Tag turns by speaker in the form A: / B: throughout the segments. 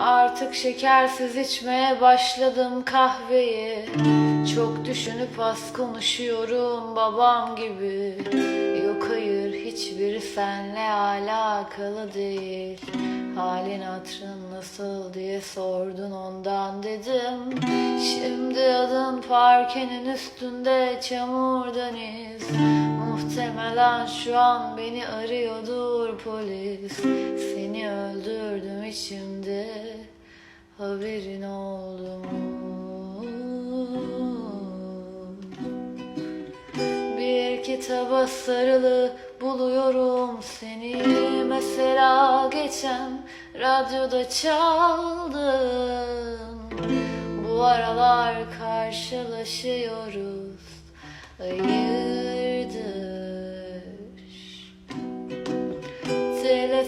A: Artık şekersiz içmeye başladım kahveyi. Çok düşünüp az konuşuyorum babam gibi. Yok hayır hiçbiri senle alakalı değil. Halin hatrın nasıl diye sordun ondan dedim. Şimdi adın parkenin üstünde çamurdan iz Muhtemelen şu an beni arıyordur polis. Seni öldürdüm içimde haberin oldu mu? Bir kitaba sarılı buluyorum seni. Mesela geçen radyoda çaldın. Bu aralar karşılaşıyoruz. Hayırdır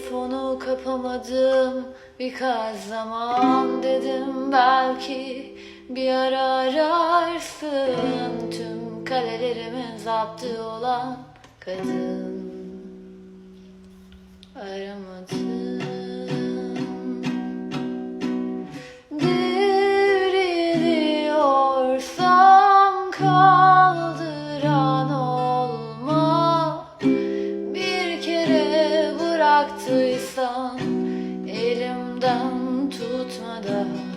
A: Telefonu kapamadım birkaç zaman dedim belki bir ara ararsın. Tüm kalelerimin zaptı olan kadın aramadım bıraktıysan elimden tutmadan